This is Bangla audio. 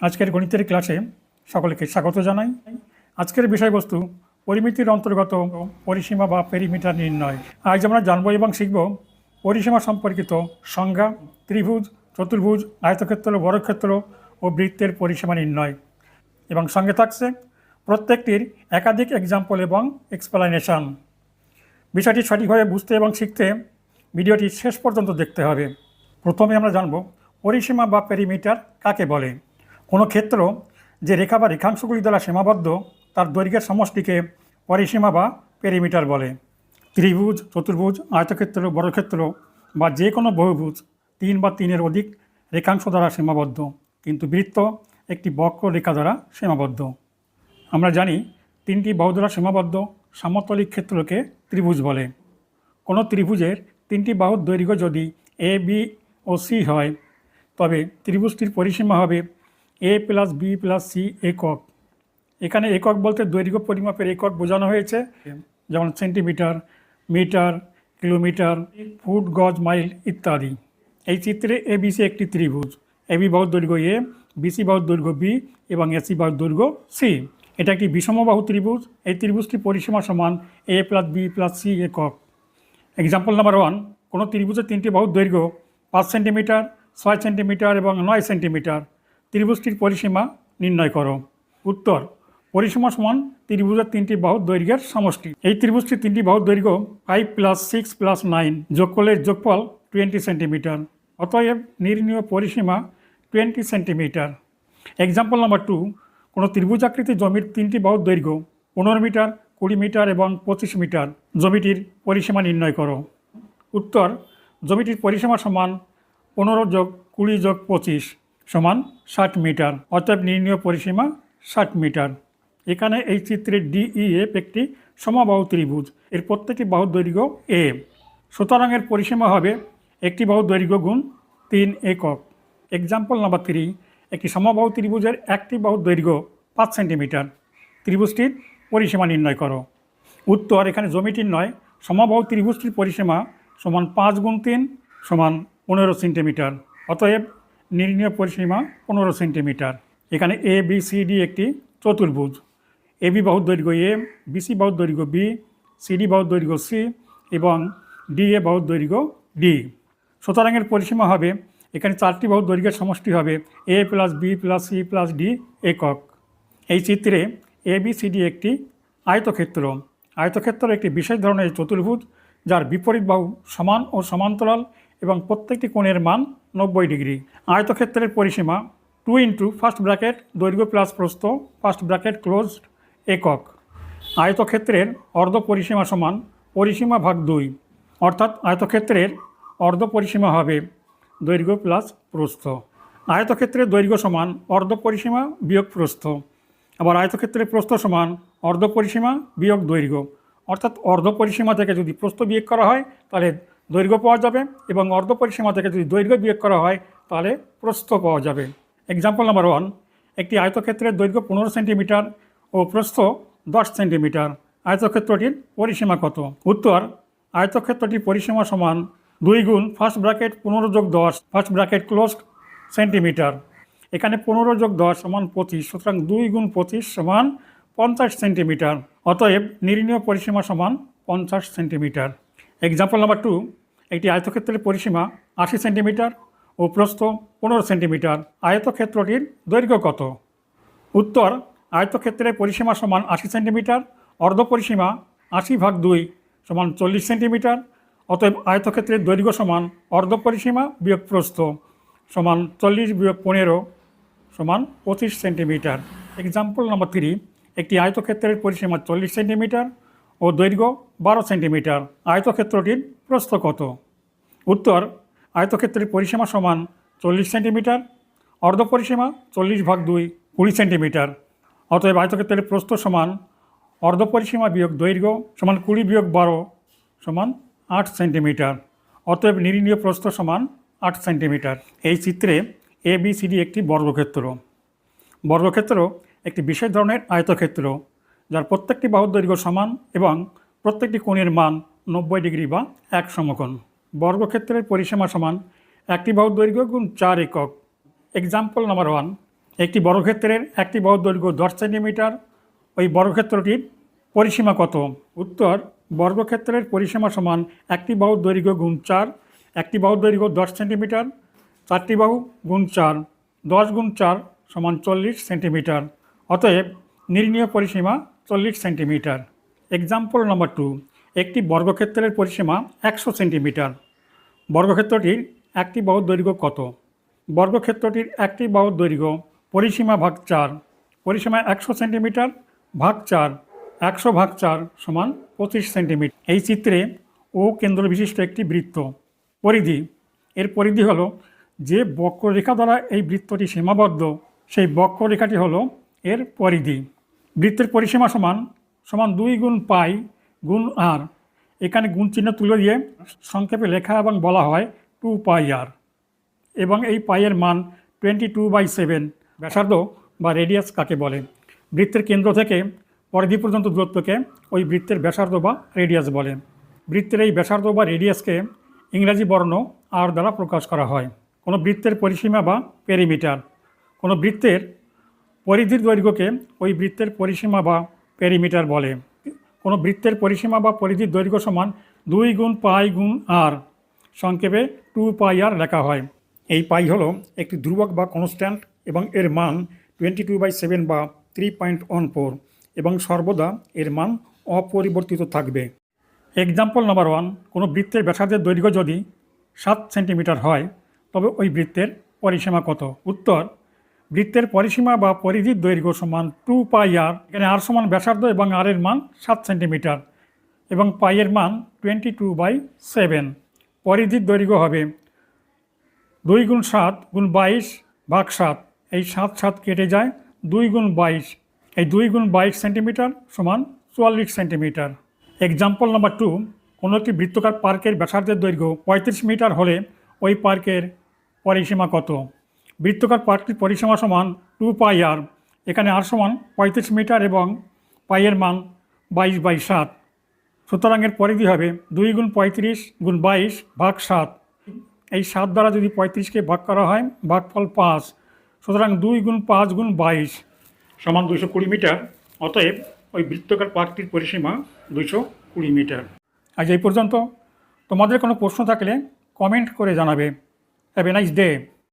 আজকের গণিতের ক্লাসে সকলকে স্বাগত জানাই। আজকের বিষয়বস্তু পরিমিতির অন্তর্গত পরিসীমা বা পেরিমিটার নির্ণয়। আজ আমরা জানব এবং শিখব পরিসীমা সম্পর্কিত সংজ্ঞা, ত্রিভুজ, চতুর্ভুজ, আয়তক্ষেত্র বড়ক্ষেত্র ও বৃত্তের পরিসীমা নির্ণয়। এবং সঙ্গে থাকছে প্রত্যেকটির একাধিক এক্সাম্পল এবং এক্সপ্লানেশন বিষয়টি সঠিকভাবে বুঝতে এবং শিখতে ভিডিওটি শেষ পর্যন্ত দেখতে হবে। প্রথমে আমরা জানব পরিসীমা বা পেরিমিটার কাকে বলে। ক্ষেত্র যে রেখা বা রেখাংশগুলি দ্বারা সীমাবদ্ধ, তার দৈর্ঘ্যের সমষ্টিকে পরিসীমা বা পেরিমিটার বলে। ত্রিভুজ, চতুর্ভুজ, আয়তক্ষেত্র, বর্গক্ষেত্র বা যে কোনো বহুভুজ তিন বা তিনের অধিক রেখাংশ দ্বারা সীমাবদ্ধ, কিন্তু বৃত্ত একটি বক্র রেখা দ্বারা সীমাবদ্ধ। আমরা জানি তিনটি বাহু দ্বারা সীমাবদ্ধ সমতলিক ক্ষেত্রকে ত্রিভুজ বলে। কোনো ত্রিভুজের তিনটি বাহুর দৈর্ঘ্য যদি এ বি ও সি হয়, তবে ত্রিভুজটির পরিসীমা হবে A plus B plus C একক। এখানে একক বলতে দৈর্ঘ্য পরিমাপের একক বোঝানো হয়েছে। যেমন সেন্টিমিটার, মিটার, কিলোমিটার, ফুট, গজ, মাইল ইত্যাদি। এই চিত্রে এ বিসি একটি ত্রিভুজ। এ বি বাহুর দৈর্ঘ্য এ বিসি বাহুর দৈর্ঘ্য বি এবং এসি বাহুর দৈর্ঘ্য সি এটা একটি বিষমবাহু ত্রিভুজ। এই ত্রিভুজটি পরিসীমা সমান A plus B plus C একক। এক্সাম্পল নাম্বার ওয়ান কোনো ত্রিভুজের তিনটি বাহুর দৈর্ঘ্য পাঁচ সেন্টিমিটার, ছয় সেন্টিমিটার এবং নয় সেন্টিমিটার। ত্রিভুজটির পরিসীমা নির্ণয় করো। উত্তর, পরিসীমা সমান ত্রিভুজের তিনটি বাহুর দৈর্ঘ্যের সমষ্টি। এই ত্রিভুজটির তিনটি বাহুর দৈর্ঘ্য five plus six plus nine যোগ করলে যোগফল টোয়েন্টি সেন্টিমিটার অতএব নির্ণীয় পরিসীমা twenty centimetre example number two কোনো ত্রিভুজাকৃতি জমির তিনটি বাহুর দৈর্ঘ্য পনেরো মিটার কুড়ি মিটার এবং পঁচিশ মিটার জমিটির পরিসীমা নির্ণয় করো। উত্তর, জমিটির পরিসীমা সমান পনেরো যোগ কুড়ি যোগ পঁচিশ। সমান ষাট মিটার, অতএব নির্ণীয় পরিসীমা ষাট মিটার। এখানে এই চিত্রের ডিইএফ একটি সমবাহু ত্রিভুজ, এর প্রত্যেকটি বাহুর দৈর্ঘ্য এ। সুতরাং এর পরিসীমা হবে একটি বাহুর দৈর্ঘ্য গুণ তিন একক। এক্সাম্পল নাম্বার থ্রি একটি সমবাহু ত্রিভুজের একটি বাহুর দৈর্ঘ্য পাঁচ সেন্টিমিটার। ত্রিভুজটির পরিসীমা নির্ণয় করো। উত্তর, এখানে জমিটির নয়, সমবাহু ত্রিভুজটির পরিসীমা সমান পাঁচ গুণ তিন সমান পনেরো সেন্টিমিটার। অতএব নির্ণীয় পরিসীমা পনেরো সেন্টিমিটার। এখানে এ বি সি ডি একটি চতুর্ভুজ। এ বি বাহুর দৈর্ঘ্য এ বিসি বাহুর দৈর্ঘ্য বি সিডি বাহুর দৈর্ঘ্য সি এবং ডি এ বাহুর দৈর্ঘ্য ডি সুতরাং এর পরিসীমা হবে, এখানে চারটি বাহুর দৈর্ঘ্যের সমষ্টি হবে A plus B plus C plus D একক। এই চিত্রে এ বি সি ডি একটি আয়তক্ষেত্র। আয়তক্ষেত্র একটি বিশেষ ধরনের চতুর্ভুজ, যার বিপরীত বাহু সমান ও সমান্তরাল এবং প্রত্যেকটি কোণের মান নব্বই ডিগ্রি। আয়তক্ষেত্রের পরিসীমা টু ইন্টু ফার্স্ট ব্র্যাকেট দৈর্ঘ্য প্লাস প্রস্থ ফার্স্ট ব্র্যাকেট ক্লোজড একক। আয়তক্ষেত্রের অর্ধ পরিসীমা সমান পরিসীমা ভাগ দুই। অর্থাৎ আয়তক্ষেত্রের অর্ধ পরিসীমা হবে দৈর্ঘ্য প্লাস প্রস্থ। আয়তক্ষেত্রের দৈর্ঘ্য সমান অর্ধ পরিসীমা বিয়োগ প্রস্থ। আবার আয়তক্ষেত্রের প্রস্থ সমান অর্ধ পরিসীমা বিয়োগ দৈর্ঘ্য। অর্থাৎ অর্ধ পরিসীমা থেকে যদি প্রস্থ বিয়োগ করা হয়, তাহলে দৈর্ঘ্য পাওয়া যাবে এবং অর্ধ পরিসীমা থেকে যদি দৈর্ঘ্য বিয়োগ করা হয়, তাহলে প্রস্থ পাওয়া যাবে। এক্সাম্পল নাম্বার ওয়ান একটি আয়তক্ষেত্রের দৈর্ঘ্য পনেরো সেন্টিমিটার ও প্রস্থ দশ সেন্টিমিটার। আয়তক্ষেত্রটির পরিসীমা কত? উত্তর, আয়তক্ষেত্রটির পরিসীমা সমান দুই গুণ ফার্স্ট ব্র্যাকেট পনেরো যোগ দশ ফার্স্ট ব্র্যাকেট ক্লোজড সেন্টিমিটার। এখানে পনেরো যোগ দশ সমান পঁচিশ, সুতরাং দুই গুণ পঁচিশ সমান পঞ্চাশ সেন্টিমিটার। অতএব নির্ণীয় পরিসীমা সমান পঞ্চাশ সেন্টিমিটার। এক্সাম্পল নাম্বার টু একটি আয়তক্ষেত্রের পরিসীমা আশি সেন্টিমিটার ও প্রস্থ পনেরো সেন্টিমিটার। আয়তক্ষেত্রটির দৈর্ঘ্য কত? উত্তর, আয়তক্ষেত্রের পরিসীমা সমান আশি সেন্টিমিটার, অর্ধ পরিসীমা আশি ভাগ দুই সমান চল্লিশ সেন্টিমিটার, অতএব আয়তক্ষেত্রের দৈর্ঘ্য সমান অর্ধ পরিসীমা বিয়োগ প্রস্থ সমান চল্লিশ বিয়োগ পনেরো সমান পঁচিশ সেন্টিমিটার। এক্সাম্পল নাম্বার থ্রি একটি আয়তক্ষেত্রের পরিসীমা চল্লিশ সেন্টিমিটার ও দৈর্ঘ্য বারো সেন্টিমিটার। আয়তক্ষেত্রটির প্রস্থ কত? উত্তর, আয়তক্ষেত্রের পরিসীমা সমান চল্লিশ সেন্টিমিটার, অর্ধ পরিসীমা চল্লিশ ভাগ দুই কুড়ি সেন্টিমিটার। অতএব আয়তক্ষেত্রের প্রস্থ সমান অর্ধ পরিসীমা বিয়োগ দৈর্ঘ্য সমান কুড়ি বিয়োগ বারো সমান আট সেন্টিমিটার। অতএব নির্ণীয় প্রস্থ সমান আট সেন্টিমিটার। এই চিত্রে এ বি সি ডি একটি বর্গক্ষেত্র। বর্গক্ষেত্র একটি বিশেষ ধরনের আয়তক্ষেত্র। যার প্রত্যেকটি বাহুর দৈর্ঘ্য সমান এবং প্রত্যেকটি কোণের মান নব্বই ডিগ্রি বা এক সমকোণ। বর্গক্ষেত্রের পরিসীমা সমান একটি বাহুর দৈর্ঘ্য গুণ চার একক। এক্সাম্পল নাম্বার ওয়ান একটি বর্গক্ষেত্রের একটি বাহুর দৈর্ঘ্য দশ সেন্টিমিটার। ওই বর্গক্ষেত্রটির পরিসীমা কত? উত্তর, বর্গক্ষেত্রের পরিসীমা সমান একটি বাহুর দৈর্ঘ্য গুণ চার, একটি বাহুর দৈর্ঘ্য দশ সেন্টিমিটার, চারটি বাহু গুণ চার, দশ গুণ চার সমান চল্লিশ সেন্টিমিটার। অতএব নির্ণীয় পরিসীমা চল্লিশ সেন্টিমিটার। এক্সাম্পল নাম্বার টু একটি বর্গক্ষেত্রের পরিসীমা একশো সেন্টিমিটার। বর্গক্ষেত্রটির একটি বাহুর দৈর্ঘ্য কত? বর্গক্ষেত্রটির একটি বাহুর দৈর্ঘ্য পরিসীমা ভাগ চার, পরিসীমা একশো সেন্টিমিটার ভাগ চার, একশো ভাগ চার সমান পঁচিশ সেন্টিমিটার। এই চিত্রে ও কেন্দ্র বিশিষ্ট একটি বৃত্ত। পরিধি, এর পরিধি হলো যে বক্ররেখা দ্বারা এই বৃত্তটি সীমাবদ্ধ, সেই বক্ররেখাটি হলো এর পরিধি। বৃত্তের পরিসীমা সমান সমান দুই গুণ পাই গুণ আর এখানে গুণ চিহ্ন তুলে দিয়ে সংক্ষেপে লেখা এবং বলা হয় টু পাই আর এবং এই পাইয়ের মান টোয়েন্টি টু বাই সেভেন ব্যাসার্ধ বা রেডিয়াস কাকে বলে? বৃত্তের কেন্দ্র থেকে পরিধি পর্যন্ত দূরত্বকে ওই বৃত্তের ব্যাসার্ধ বা রেডিয়াস বলে। বৃত্তের এই ব্যাসার্ধ বা রেডিয়াসকে ইংরাজি বর্ণ আর দ্বারা প্রকাশ করা হয়। কোনো বৃত্তের পরিসীমা বা পেরিমিটার কোনো বৃত্তের পরিধির দৈর্ঘ্যকে ওই বৃত্তের পরিসীমা বা পেরিমিটার বলে। কোনো বৃত্তের পরিসীমা বা পরিধির দৈর্ঘ্য সমান দুই গুণ পাই গুণ আর সংক্ষেপে টু পাই আর লেখা হয়। এই পাই হলো একটি ধ্রুবক বা কনস্ট্যান্ট এবং এর মান টোয়েন্টি টু বাই সেভেন বা থ্রি পয়েন্ট ওয়ান ফোর এবং সর্বদা এর মান অপরিবর্তিত থাকবে। এক্সাম্পল নাম্বার ওয়ান কোনো বৃত্তের ব্যাসার্ধের দৈর্ঘ্য যদি সাত সেন্টিমিটার হয়, তবে ওই বৃত্তের পরিসীমা কত? উত্তর বৃত্তের পরিসীমা বা পরিধির দৈর্ঘ্য সমান টু পাই আর এখানে আর সমান ব্যাসার্ধ এবং আর এর মান সাত সেন্টিমিটার এবং পাইয়ের মান টোয়েন্টি টু বাই সেভেন পরিধির দৈর্ঘ্য হবে দুই গুণ সাত গুণ বাইশ ভাগ সাত। এই সাত সাত কেটে যায় দুই গুণ বাইশ। এই দুই গুণ বাইশ সেন্টিমিটার সমান চুয়াল্লিশ সেন্টিমিটার। এক্সাম্পল নাম্বার টু কোনো একটি বৃত্তকার পার্কের ব্যাসার্ধের দৈর্ঘ্য পঁয়ত্রিশ মিটার হলে ওই পার্কের পরিসীমা কত? বৃত্তকার পার্কটির পরিসীমা সমান টু পাই আর এখানে আর সমান পঁয়ত্রিশ মিটার এবং পাইয়ের মান বাইশ বাই সাত। সুতরাং এর পরিধি হবে দুই গুণ পঁয়ত্রিশ গুণ বাইশ ভাগ সাত। এই সাত দ্বারা যদি পঁয়ত্রিশকে ভাগ করা হয়, ভাগফল পাঁচ। সুতরাং দুই গুণ পাঁচ গুণ বাইশ সমান দুশো কুড়ি মিটার, অতএব ওই বৃত্তকার পার্কটির পরিসীমা দুশো কুড়ি মিটার। আজ এই পর্যন্ত। তোমাদের কোনো প্রশ্ন থাকলে কমেন্ট করে জানাবে। Have a nice day